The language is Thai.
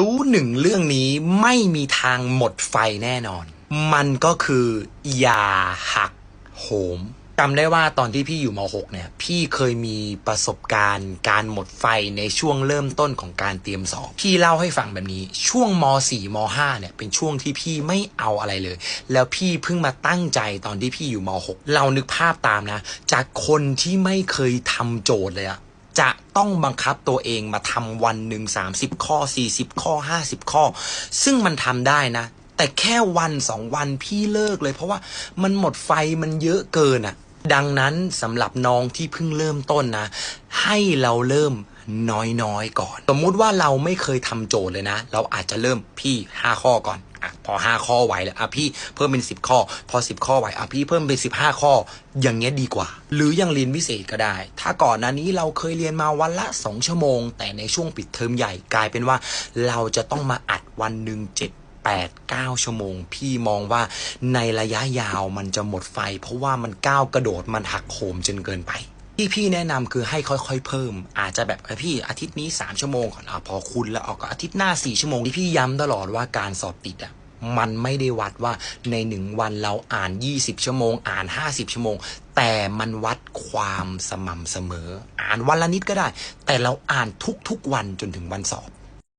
รู้หนึ่งเรื่องนี้ไม่มีทางหมดไฟแน่นอน มันก็คืออย่าหักโหมจำได้ว่าตอนที่พี่อยู่ม .6 เนี่ย พี่เคยมีประสบการณ์ การหมดไฟในช่วงเริ่มต้นของการเตรียมสอบ พี่เล่าให้ฟังแบบนี้ ช่วงม .4 ม .5 เนี่ย เป็นช่วงที่พี่ไม่เอาอะไรเลย แล้วพี่เพิ่งมาตั้งใจตอนที่พี่อยู่ม .6 เรานึกภาพตามนะ จากคนที่ไม่เคยทำโจทย์เลยอะ จะต้องบังคับตัวเองมาทำวันหนึ่ง30 ข้อ 40 ข้อ 50 ข้อ ซึ่งมันทำได้นะ แต่แค่วันสองวันพี่เลิกเลย เพราะว่ามันหมดไฟมันเยอะเกินอะ่ะ ดังนั้นสำหรับน้องที่เพิ่งเริ่มต้นนะ ให้เราเริ่มน้อยๆก่อน สมมุติว่าเราไม่เคยทำโจทย์เลยนะ เราอาจจะเริ่มพี่ 5 ข้อก่อน อะพอ5ข้อไหวแล้วอะพี่เพิ่มเป็น10ข้อ พอ10ข้อไหวอะพี่เพิ่มเป็น15ข้อ อย่างเงี้ยดีกว่า หรือยังเรียนพิเศษก็ได้ ถ้าก่อนหน้านี้เราเคยเรียนมาวันละ2ชั่วโมง แต่ในช่วงปิดเทอมใหญ่กลายเป็นว่า เราจะต้องมาอัดวันหนึ่ง7 8 9 ชั่วโมง พี่มองว่าในระยะยาวมันจะหมดไฟ เพราะว่ามันก้าวกระโดดมันหักโหมจนเกินไป ที่พี่แนะนำคือให้ค่อยๆ เพิ่ม อาจจะแบบพี่อาทิตย์นี้ 3 ชั่วโมงก่อนอพอคุณแล้วออกก็อาทิตย์หน้า 4 ชั่วโมงที่พี่ย้ำตลอดว่าการสอบติดอะมันไม่ได้วัดว่าในหนึ่งวันเราอ่าน 20 ชั่วโมง อ่าน 50 ชั่วโมง แต่มันวัดความสม่ำเสมอ อ่านวันละนิดก็ได้ แต่เราอ่านทุกๆวันจนถึงวันสอบ